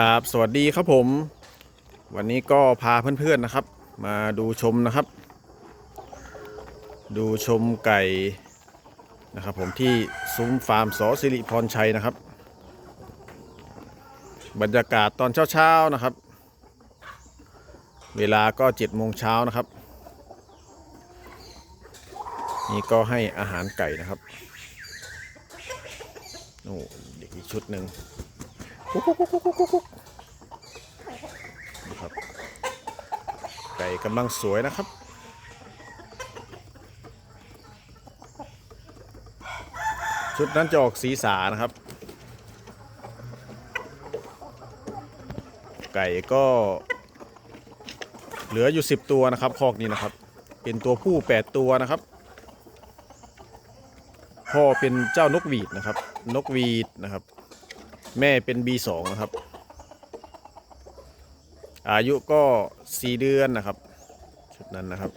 ครับ สวัสดีครับผม วันนี้ก็พาเพื่อนๆนะครับ มาดูชมนะครับ ดูชมไก่นะครับผมที่ซุ้มฟาร์มสอสิริพรชัยนะครับ บรรยากาศตอนเช้าๆนะครับ เวลาก็7จ็ดโมงเช้านะครับ นี่ก็ให้อาหารไก่นะครับโอ้เด็กอีกชุดหนึ่ง ครับไก่กำลังสวยนะครับชุดนั้นจะออกสีสานะครับ ไก่ก็ เหลืออยู่ 10 ตัวนะครับ คอกนี้นะครับ เป็นตัวผู้ 8 ตัวนะครับ พ่อเป็นเจ้านกหวีดนะครับ นกหวีดนะครับ แม่เป็น B2 นะครับ อายุก็ 4 เดือนนะครับ ชุดนั้นนะครับ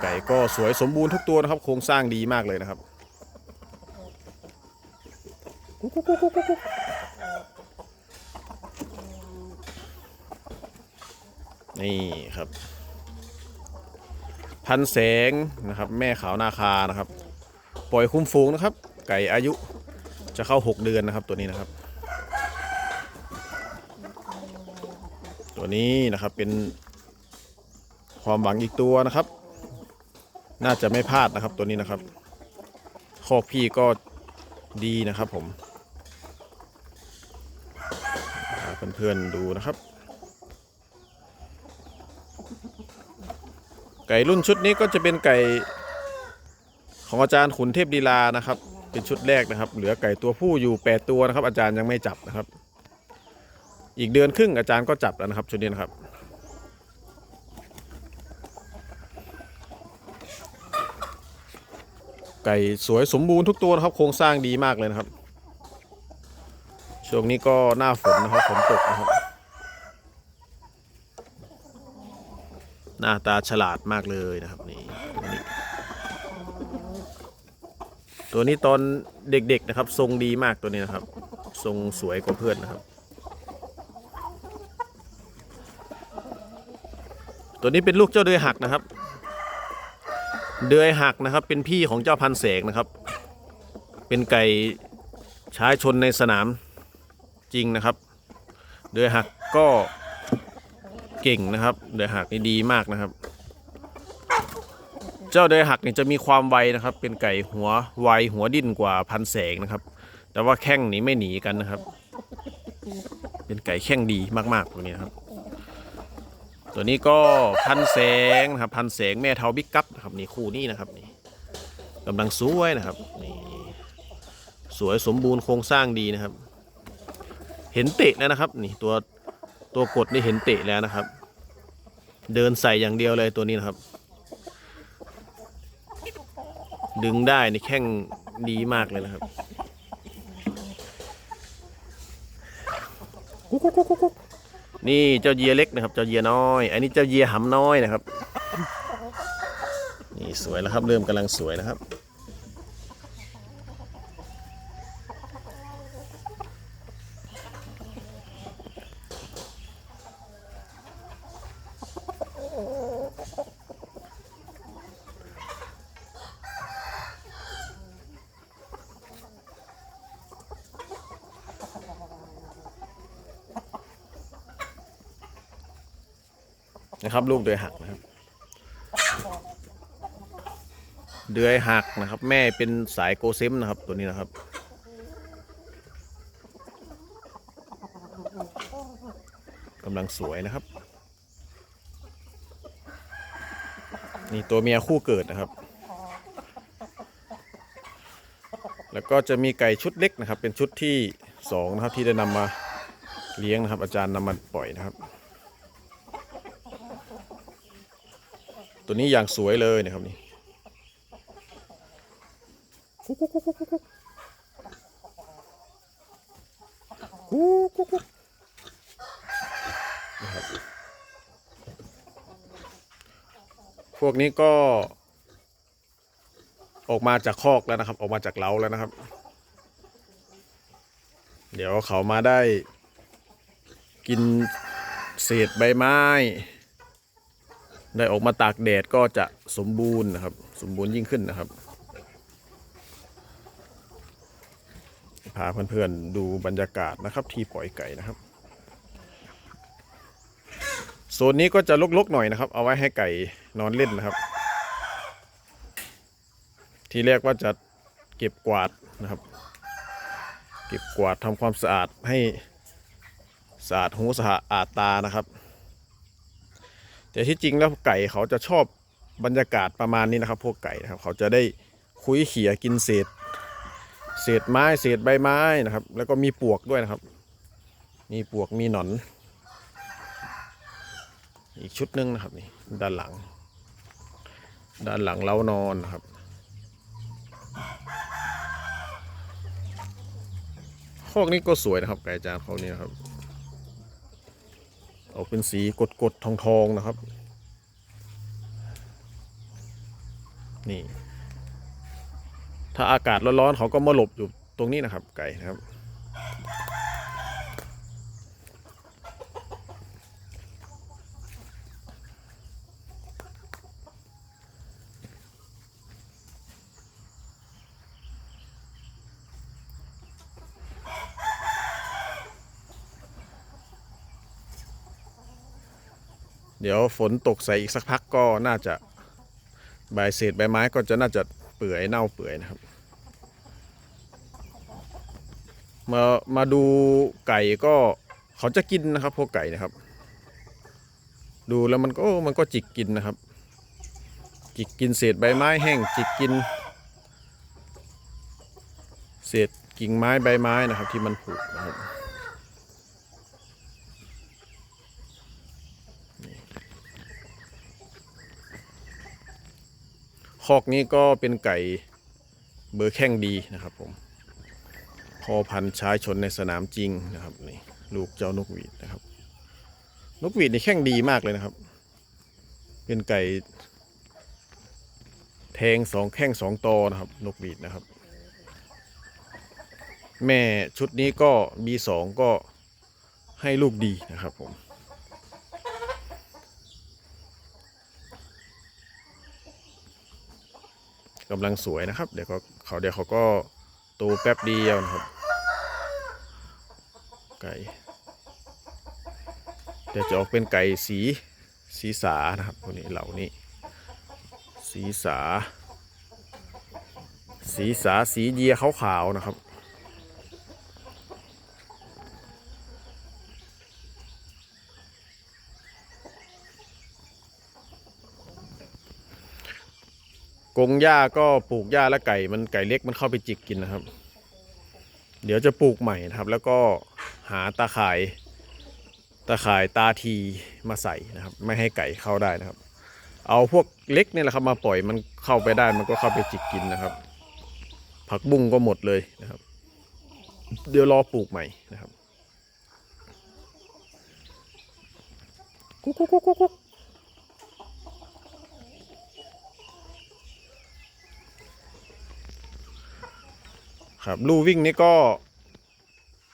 ไก่ก็สวยสมบูรณ์ทุกตัวนะครับ โครงสร้างดีมากเลยนะครับนี่ครับ พันแสงนะครับ แม่ขาวนาคานะครับ ปล่อยคุ้มฟูงนะครับ ไก่อายุ จะเข้า 6 เดือนนะครับตัวนี้นะครับ ตัวนี้นะครับเป็นความหวังอีกตัวนะครับ น่าจะไม่พลาดนะครับตัวนี้นะครับคอกพี่ก็ดีนะครับผมเพื่อนๆดูนะครับ ไก่รุ่นชุดนี้ก็จะเป็นไก่ของอาจารย์ขุนเทพดีลานะครับ เป็นชุดแรกนะครับ เหลือไก่ตัวผู้อยู่ 8 ตัวนะครับ อาจารย์ยังไม่จับนะครับ อีกเดือนครึ่งอาจารย์ก็จับแล้วนะครับ ชุดนี้นะครับ ไก่สวยสมบูรณ์ทุกตัวนะครับ โครงสร้างดีมากเลยนะครับ ช่วงนี้ก็หน้าฝนนะครับฝนตกนะครับ หน้าตาฉลาดมากเลยนะครับนี่ ตัวนี้ตอนเด็กๆนะครับ ทรงดีมากตัวนี้นะครับ ทรงสวยกว่าเพื่อนนะครับ ตัวนี้เป็นลูกเจ้าเดือยหักนะครับ เดือยหักนะครับ เป็นพี่ของเจ้าพันแสงนะครับ เป็นไก่ใช้ชนในสนามจริงนะครับ เดือยหักก็เก่งนะครับ เดือยหักนี่ดีมากนะครับ จ้าเดือยหักนี่จะมีความไวนะครับ เป็นไก่หัวไวหัวดิ้นกว่าพันแสงนะครับ แต่ว่าแข้งหนีไม่หนีกันนะครับ เป็นไก่แข้งดีมากๆตัวนี้นครับ ตัวนี้ก็พันแสงนะครับ พันแสงแม่เทาบิ๊กกัปนะครับนี่คู่นี้นะครับนี่กำลังสวยนะครับนี่สวยสมบูรณ์โครงสร้างดีนะครับ เห็นเตะแล้วนะครับ นี่ตัวตัวกดนี่เห็นเตะแล้วนะครับ เดินใส่อย่างเดียวเลยตัวนี้นะครับ ดึงได้ในแข้งดีมากเลยนะครับนี่เจ้าเยียเล็กนะครับ เจ้าเยียน้อย อันนี้เจ้าเยียหำน้อยนะครับ นี่สวยแล้วครับ เริ่มกำลังสวยนะครับ นะครับ ลูกเดือยหักนะครับ เดือยหักนะครับ แม่เป็นสายโกเซมนะครับ ตัวนี้นะครับ กำลังสวยนะครับ นี่ตัวเมียคู่เกิดนะครับ แล้วก็จะมีไก่ชุดเล็กนะครับ เป็นชุดที่สองนะครับที่ได้นำมาเลี้ยงนะครับ อาจารย์นำมาปล่อยนะครับ ตัวนี้อย่างสวยเลยนะครับนี่นะครับพวกนี้ก็ ออกมาจากคอกแล้วนะครับ ออกมาจากเล้าแล้วนะครับ เดี๋ยวเขามาได้ กินเศษใบไม้ ได้ออกมาตากแดดก็จะสมบูรณ์นะครับ สมบูรณ์ยิ่งขึ้นนะครับพาเพื่อนๆดูบรรยากาศนะครับ ที่ปล่อยไก่นะครับโซนนี้ก็จะลกๆหน่อยนะครับ เอาไว้ให้ไก่นอนเล่นนะครับ ทีแรกว่าจะเก็บกวาดนะครับ เก็บกวาดทำความสะอาดให้สะอาดหูสะอาดตานะครับ แต่ที่จริงแล้วไก่เขาจะชอบบรรยากาศประมาณนี้นะครับ พวกไก่นะครับ เขาจะได้คุยเขี่ยกินเศษ เศษไม้เศษใบไม้นะครับ แล้วก็มีปวกด้วยนะครับ มีปวกมีหนอน อีกชุดหนึ่งนะครับนี่ด้านหลัง ด้านหลังเล้านอนนะครับคอกนี้ก็สวยนะครับไก่จานเขานี่นะครับ ออกเป็นสีกดกดทองทองๆนะครับ นี่ ถ้าอากาศร้อนๆเขาก็มาหลบอยู่ตรงนี้นะครับ ไก่นะครับ ดี๋ยวฝนตกใส่อีกสักพักก็น่าจะใบเศษใบไม้ก็จะน่าจะเปื่อยเน่าเปื่อยนะครับ มามาดูไก่ก็เขาจะกินนะครับ พวกไก่นะครับ ดูแล้วมันก็มันก็จิกกินนะครับ จิกกินเศษใบไม้แห้งจิกกิน เศษกิ่งไม้ใบไม้นะครับ ที่มันผุนะครับ คอกนี้ก็เป็นไก่เบอร์แข้งดีนะครับผมพอพันธุ์ใช้ชนในสนามจริงนะครับนี่ลูกเจ้านกหวีดนะครับ นกหวีดนี่แข้งดีมากเลยนะครับ เป็นไก่ แทงสองแข้งสองตอนะครับ นกหวีดนะครับ แม่ชุดนี้ก็บีสองก็ให้ลูกดีนะครับผม กำลังสวยนะครับ เดี๋ยวก็เขาเดี๋ยวเขาก็โตแป๊บเดียวนะครับ ไก่เดี๋ยวจะออกเป็นไก่สีสีสานะครับพวกนี้เหล่านี้ สีสา สีสาสีเยียขาวๆนะครับ กงหญ้าก็ปลูกหญ้าและไก่มันไก่เล็กมันเข้าไปจิกกินนะครับ เดี๋ยวจะปลูกใหม่นะครับ แล้วก็หาตาข่ายตาข่ายตาทีมาใส่นะครับ ไม่ให้ไก่เข้าได้นะครับ เอาพวกเล็กนี่แหละครับมาปล่อยมันเข้าไปได้มันก็เข้าไปจิกกินนะครับ ผักบุ้งก็หมดเลยนะครับ เดี๋ยวรอปลูกใหม่นะครับกุ๊กกุ๊กกุ๊กกุ๊ก ครับลู่วิ่งนี่ก็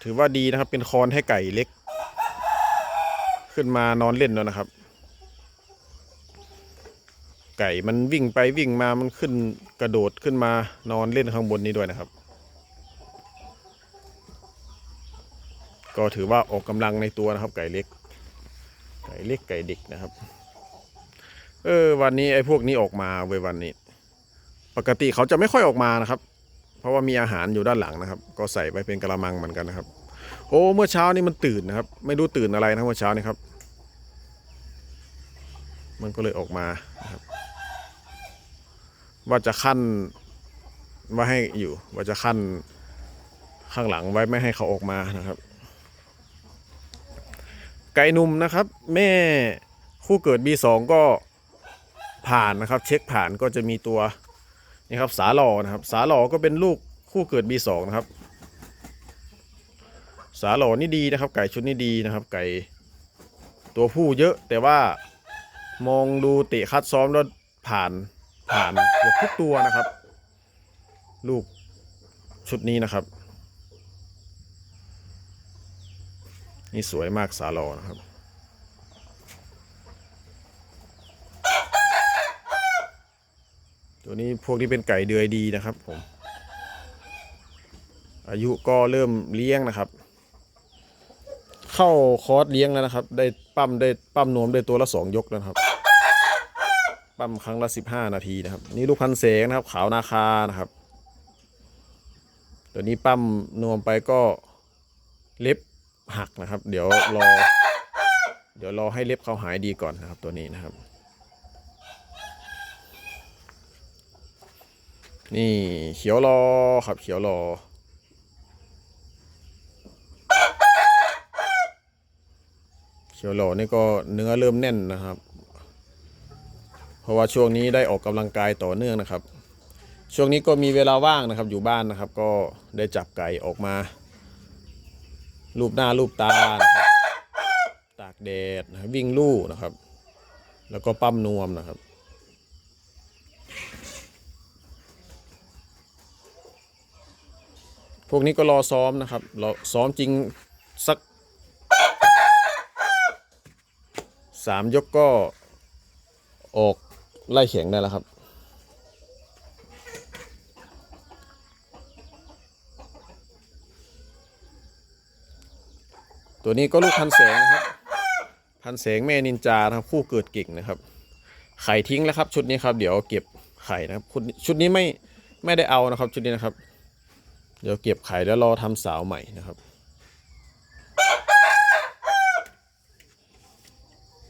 ถือว่าดีนะครับ เป็นคอนให้ไก่เล็ก ขึ้นมานอนเล่นแล้วนะครับ ไก่มันวิ่งไปวิ่งมามันขึ้นกระโดดขึ้นมานอนเล่นข้างบนนี้ด้วยนะครับ ก็ถือว่าออกกำลังในตัวนะครับ ไก่เล็ก ไก่เล็กไก่เด็กนะครับ เออวันนี้ไอ้พวกนี้ออกมาเว้ยวันนี้ ปกติเขาจะไม่ค่อยออกมานะครับ เพราะว่ามีอาหารอยู่ด้านหลังนะครับ ก็ใส่ไว้เป็นกระมังเหมือนกันนะครับ โอ้เมื่อเช้านี่มันตื่นนะครับ ไม่รู้ตื่นอะไรนะเมื่อเช้านี่ครับ มันก็เลยออกมาครับว่าจะขั้นว่าให้อยู่ว่าจะขั้นข้างหลังไว้ไม่ให้เขาออกมานะครับ ไก่หนุ่มนะครับ แม่คู่เกิด B2 ก็ผ่านนะครับ เช็คผ่านก็จะมีตัว นี่ครับสาหลอนะครับ สาหลอก็เป็นลูกคู่เกิด B2 นะครับ สาหลอนี่ดีนะครับ ไก่ชุดนี้ดีนะครับ ไก่ตัวผู้เยอะแต่ว่ามองดูเตะคัดซ้อมแล้วผ่านผ่านเกือบทุกตัวนะครับ ลูกชุดนี้นะครับ นี่สวยมากสาลอนะครับ ตัวนี้พวกนี้เป็นไก่เดือยดีนะครับผม อายุก็เริ่มเลี้ยงนะครับ เข้าคอร์สเลี้ยงแล้วนะครับ ได้ปั้มได้ปั้มนวมได้ตัวละสองยกแล้วนะครับ ปั้มครั้งละสิบห้านาทีนะครับ นี่ลูกพันเสงนะครับ ขาวนาคานะครับ ตัวนี้ปั้มนวมไปก็เล็บหักนะครับ เดี๋ยวรอ เดี๋ยวรอให้เล็บเขาหายดีก่อนนะครับ ตัวนี้นะครับ นี่เขียวรอครับเขียวรอ เขียวหล่อนี่ก็เนื้อเริ่มแน่นนะครับ เพราะว่าช่วงนี้ได้ออกกำลังกายต่อเนื่องนะครับ ช่วงนี้ก็มีเวลาว่างนะครับ อยู่บ้านนะครับ ก็ได้จับไก่ออกมา รูปหน้ารูปตาตากแดดวิ่งลู่นะครับ แล้วก็ปั้มนวมนะครับ พวกนี้ก็รอซ้อมนะครับรอซ้อมจริงสักสามยกก็ออกไล่แข็งได้แล้วครับ ตัวนี้ก็ลูกพันแสงนะครับ พันแสงแม่นินจานะครับ คู่เกิดกิ่งนะครับ ไข่ทิ้งแล้วครับ ชุดนี้ครับ เดี๋ยวเก็บไข่นะครับชุดชุดนี้ไม่ไม่ได้เอานะครับ ชุดนี้นะครับ เดี๋ยวเก็บไข่แล้วรอทำสาวใหม่นะครับ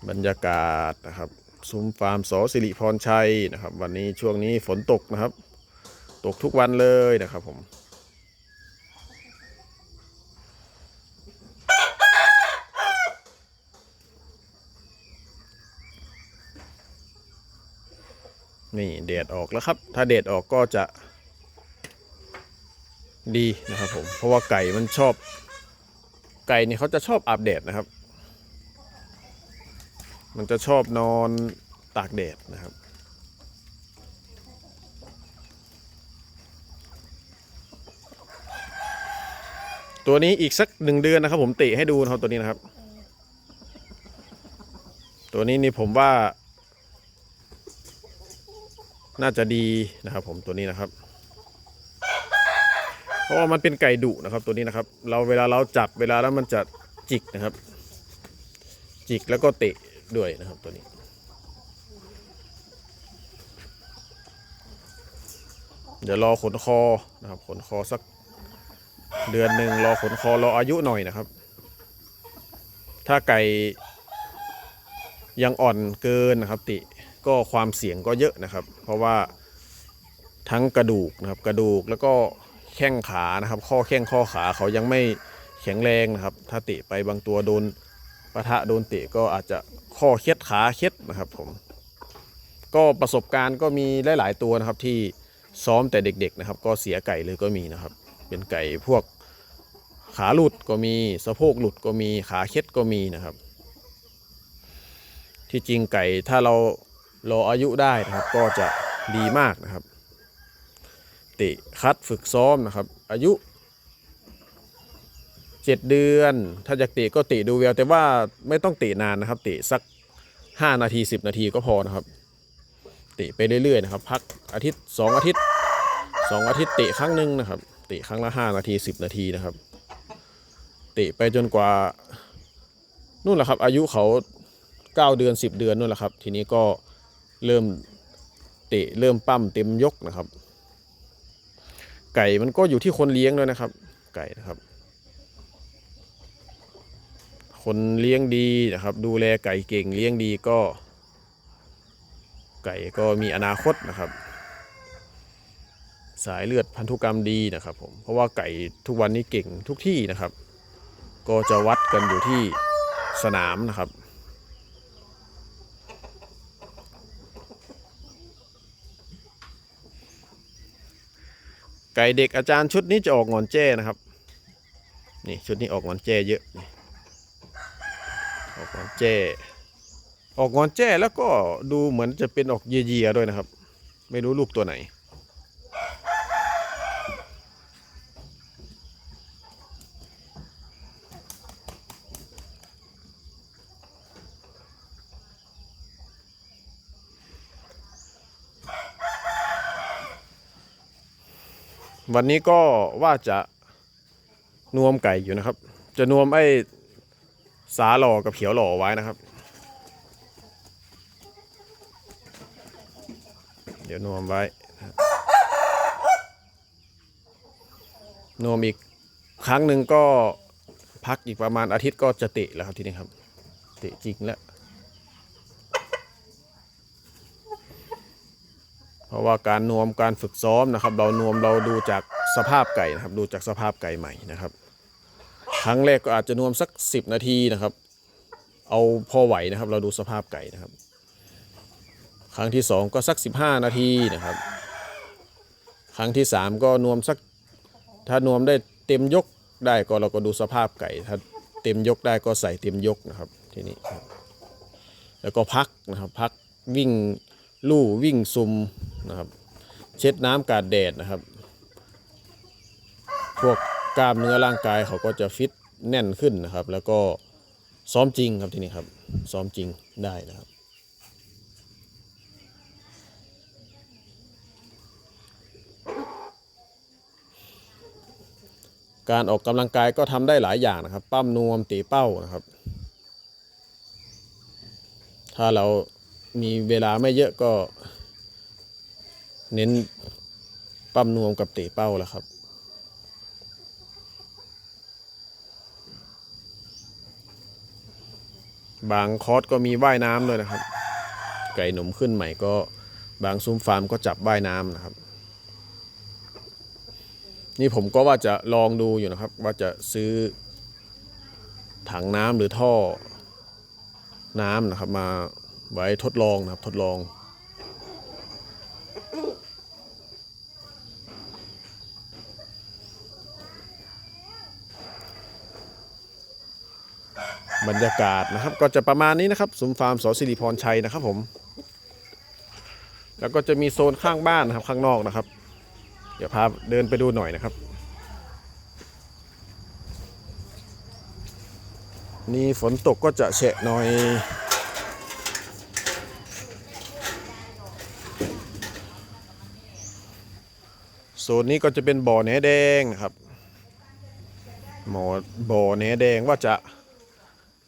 บรรยากาศนะครับซุ้มฟาร์มสอสิริพรชัยนะครับ วันนี้ช่วงนี้ฝนตกนะครับ ตกทุกวันเลยนะครับผมนี่เดดออกแล้วครับ ถ้าเดดออกก็จะ ดีนะครับผม เพราะว่าไก่มันชอบ ไก่นี่เขาจะชอบอาบแดดนะครับ มันจะชอบนอนตากแดดนะครับตัวนี้อีกสักหนึ่งเดือนนะครับ ผมติให้ดูนะครับตัวนี้นะครับ ตัวนี้นี่ผมว่า น่าจะดีนะครับ ผมตัวนี้นะครับ เพราะว่ามันเป็นไก่ดุนะครับตัวนี้นะครับ เราเวลาเราจับเวลาแล้วมันจะจิกนะครับ จิกแล้วก็เตะด้วยนะครับตัวนี้เดี๋ยวรอขนคอนะครับ ขนคอสักเดือนหนึ่งรอขนคอรออายุหน่อยนะครับ ถ้าไก่ยังอ่อนเกินนะครับ ติก็ความเสี่ยงก็เยอะนะครับ เพราะว่าทั้งกระดูกนะครับ กระดูกแล้วก็ แข้งขานะครับ ข้อแข้งข้อขาเขายังไม่แข็งแรงนะครับ ถ้าติไปบางตัวโดนปะทะโดนเตะก็อาจจะข้อเคล็ดขาเคล็ดนะครับผมก็ประสบการณ์ก็มีหลาย ๆ ตัวนะครับที่ซ้อมแต่เด็ก ๆ นะครับ ก็เสียไก่เลยก็มีนะครับ เป็นไก่พวกขาหลุดก็มีสะโพกหลุดก็มีขาเคล็ดก็มีนะครับ ที่จริงไก่ถ้าเรารออายุได้นะครับ ก็จะดีมากนะครับ ตะคัดฝึกซ้อมนะครับ อายุเจ็ดเดือน ถ้าอยากเตะก็เตะดูแววแต่ว่าไม่ต้องเตะนานนะครับ เตะสักห้านาทีสิบนาทีก็พอนะครับ เตะไปเรื่อยๆนะครับ พักอาทิตย์สองอาทิตย์สองอาทิตย์เตะครั้งหนึ่งนะครับ เตะครั้งละห้านาทีสิบนาทีนะครับ เตะไปจนกว่านู่นแหละครับ อายุเขาเก้าเดือนสิบเดือนนู่นแหละครับ ทีนี้ก็เริ่มเตะเริ่มปั้มเต็มยกนะครับ ไก่มันก็อยู่ที่คนเลี้ยงด้วยนะครับ ไก่นะครับ คนเลี้ยงดีนะครับ ดูแลไก่เก่งเลี้ยงดีก็ ไก่ก็มีอนาคตนะครับ สายเลือดพันธุกรรมดีนะครับผมเพราะว่าไก่ทุกวันนี้เก่งทุกที่นะครับ ก็จะวัดกันอยู่ที่สนามนะครับ ไก่เด็กอาจารย์ชุดนี้จะออกงอนแจ้นะครับ นี่ชุดนี้ออกงอนแจ้เยอะออกงอนแจ้ ออกงอนแจ้แล้วก็ดูเหมือนจะเป็นออกเยียๆด้วยนะครับ ไม่รู้ลูกตัวไหน วันนี้ก็ว่าจะนวมไก่อยู่นะครับ จะนวมไอ้สาหล่อกับเขียวหล่อไว้นะครับ เดี๋ยวนวมไว้ นวมอีกครั้งหนึ่งก็พักอีกประมาณอาทิตย์ก็จะเตะแล้วครับทีนี้ครับ เตะจริงแล้ว เพราะว่าการนวมการฝึกซ้อมนะครับ เรานวมเราดูจากสภาพไก่นะครับ ดูจากสภาพไก่ใหม่นะครับ ครั้งแรกก็อาจจะนวมสัก 10 นาทีนะครับ เอาพอไหวนะครับ เราดูสภาพไก่นะครับ ครั้งที่สองก็สัก 15 นาทีนะครับ ครั้งที่สามก็นวมสักถ้านวมได้เต็มยกได้ก็เราก็ดูสภาพไก่ ถ้าเต็มยกได้ก็ใส่เต็มยกนะครับทีนี้แล้วก็พักนะครับพักวิ่งลู่วิ่งซุม นะครับ เช็ดน้ำกาดแดดนะครับ พวกกล้ามเนื้อร่างกายเขาก็จะฟิตแน่นขึ้นนะครับ แล้วก็ซ้อมจริงครับทีนี้ครับ ซ้อมจริงได้นะครับ การออกกำลังกายก็ทำได้หลายอย่างนะครับ ปั้มนวมตีเป้านะครับ ถ้าเรามีเวลาไม่เยอะก็ เน้นปั้มนวมกับเตะเป้าแล้วครับ บางคอร์สก็มีว่ายน้ำด้วยนะครับ ไก่หนุ่มขึ้นใหม่ก็บางซุ้มฟาร์มก็จับว่ายน้ำนะครับ นี่ผมก็ว่าจะลองดูอยู่นะครับ ว่าจะซื้อถังน้ำหรือท่อน้ำนะครับ มาไว้ทดลองนะครับทดลอง บรรยากาศนะครับ ก็จะประมาณนี้นะครับสุมฟาร์มสอสิริพรชัยนะครับผม แล้วก็จะมีโซนข้างบ้านนะครับข้างนอกนะครับ เดี๋ยวพาเดินไปดูหน่อยนะครับ นี่ฝนตกก็จะแฉะหน่อยโซนนี้ก็จะเป็นบ่อแหนแดงนะครับหมอบ่อแหนแดงว่าจะ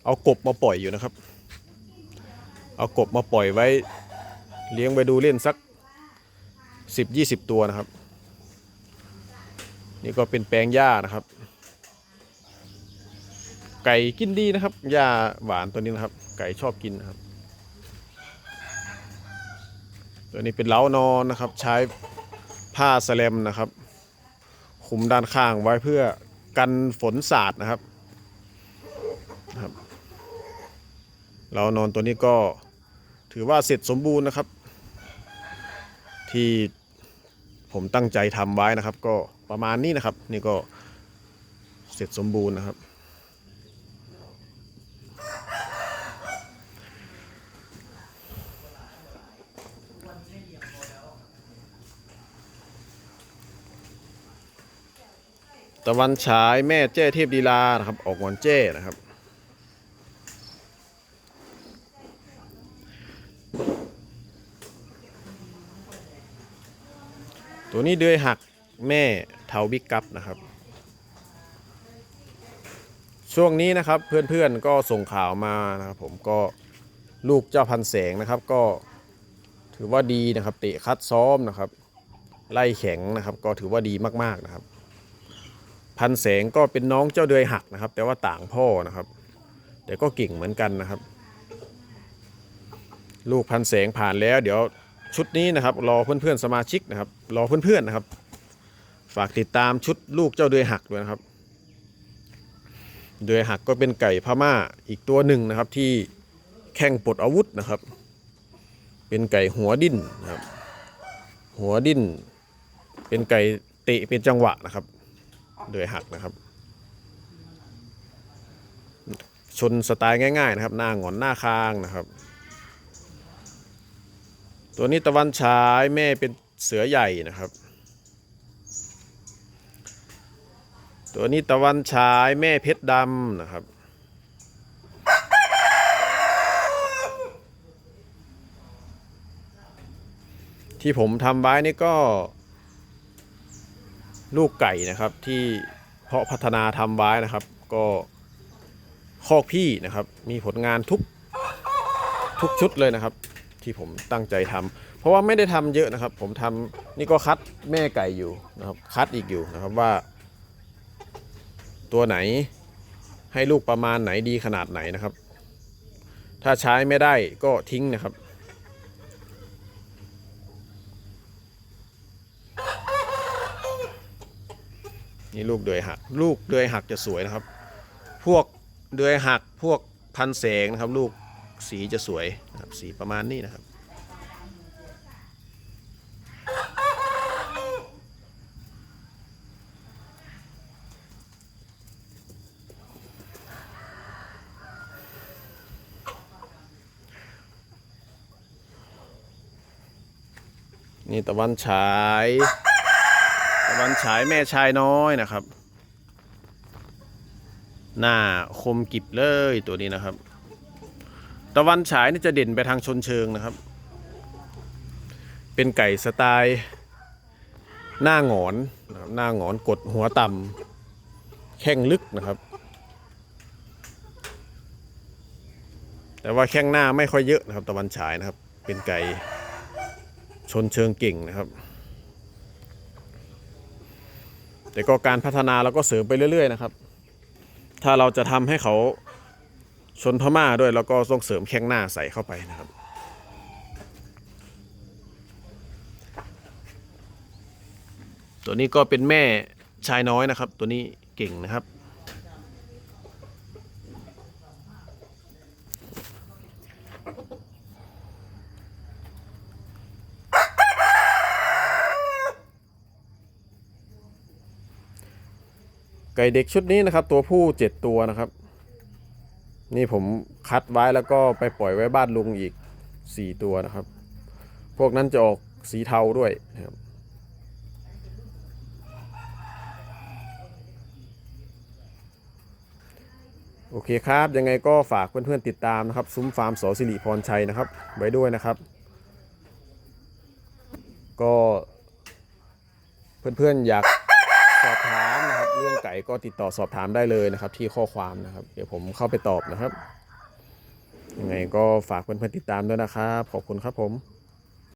เอากบมาปล่อยอยู่นะครับ เอากบมาปล่อยไว้ เลี้ยงไปดูเล่นสัก 10-20 ตัวนะครับ นี่ก็เป็นแปลงหญ้านะครับ ไก่กินดีนะครับหญ้าหวานตัวนี้นะครับ ไก่ชอบกินนะครับ ตัวนี้เป็นเล้านอนนะครับ ใช้ผ้าสแลมนะครับคุมด้านข้างไว้เพื่อกันฝนสาดนะครับนะครับ เล้านอนตัวนี้ก็ถือว่าเสร็จสมบูรณ์นะครับ ที่ผมตั้งใจทำไว้นะครับ ก็ประมาณนี้นะครับ นี่ก็เสร็จสมบูรณ์นะครับ ตะวันฉายแม่เจ้เทพดีลานะครับ ออกงอนเจ้นะครับ ตัวนี้เดือยหักแม่เทาบิ๊กกัปนะครับ ช่วงนี้นะครับเพื่อนๆก็ส่งข่าวมานะครับผมก็ลูกเจ้าพันแสงนะครับก็ถือว่าดีนะครับเตะคัดซ้อมนะครับ ไล่แข็งนะครับก็ถือว่าดีมากๆนะครับ พันแสงก็เป็นน้องเจ้าเดือยหักนะครับ แต่ว่าต่างพ่อนะครับ แต่ก็เก่งเหมือนกันนะครับ ลูกพันแสงผ่านแล้วเดี๋ยว ชุดนี้นะครับ รอเพื่อนๆสมาชิกนะครับ รอเพื่อนๆนะครับ ฝากติดตามชุดลูกเจ้าเดือยหักด้วยนะครับ เดือยหักก็เป็นไก่พม่าอีกตัวหนึ่งนะครับ ที่แข่งปลดอาวุธนะครับ เป็นไก่หัวดิ้นนะครับ หัวดิ้น เป็นไก่เตะเป็นจังหวะนะครับ เดือยหักนะครับ ชนสไตล์ง่าย ๆ นะครับ หน้าหงอนหน้าคางนะครับ ตัวนี้ตะวันฉายแม่เป็นเสือใหญ่นะครับ ตัวนี้ตะวันฉายแม่เพชรดำนะครับ ที่ผมทำไว้นี่ก็ ลูกไก่นะครับที่เพาะพัฒนาทำไว้นะครับ ก็คอกพี่นะครับ มีผลงานทุกทุกชุดเลยนะครับ ที่ผมตั้งใจทำเพราะว่าไม่ได้ทำเยอะนะครับ ผมทำนี่ก็คัดแม่ไก่อยู่นะครับ คัดอีกอยู่นะครับว่า ตัวไหนให้ลูกประมาณไหนดีขนาดไหนนะครับ ถ้าใช้ไม่ได้ก็ทิ้งนะครับนี่ลูกเดือยหัก ลูกเดือยหักจะสวยนะครับ พวกเดือยหักพวกพันแสงนะครับ ลูก สีจะสวยนะครับสีประมาณนี้นะครับ นี่ตะวันฉาย ตะวันฉายแม่ชายน้อยนะครับ หน้าคมกิบเลยตัวนี้นะครับ ตะวันฉายนี่จะเด่นไปทางชนเชิงนะครับ เป็นไก่สไตล์หน้าหงอนนะครับหน้าหงอนกดหัวต่ำแข้งลึกนะครับ แต่ว่าแข้งหน้าไม่ค่อยเยอะนะครับ ตะวันฉายนะครับ เป็นไก่ชนเชิงเก่งนะครับ แต่ก็การพัฒนาเราก็เสริมไปเรื่อย ๆ นะครับ ถ้าเราจะทำให้เขา ชนพม่าด้วยเราก็ต้องเสริมแข้งหน้าใส่เข้าไปนะครับ ตัวนี้ก็เป็นแม่ชายน้อยนะครับ ตัวนี้เก่งนะครับไก่เด็กชุดนี้นะครับ ตัวผู้เจ็ดตัวนะครับ นี่ผมคัดไว้แล้วก็ไปปล่อยไว้บ้านลุงอีกสี่ตัวนะครับ พวกนั้นจะออกสีเทาด้วยนะครับโอเคครับ ยังไงก็ฝากเพื่อนๆติดตามนะครับ ซุ้มฟาร์มสอสิริพรชัยนะครับ ไว้ด้วยนะครับ ก็เพื่อนๆอยาก ไก่ก็ติดต่อสอบถามได้เลยนะครับ ที่ข้อความนะครับ เดี๋ยวผมเข้าไปตอบนะครับยังไงก็ฝากเพื่อนๆติดตามด้วยนะครับ ขอบคุณครับผม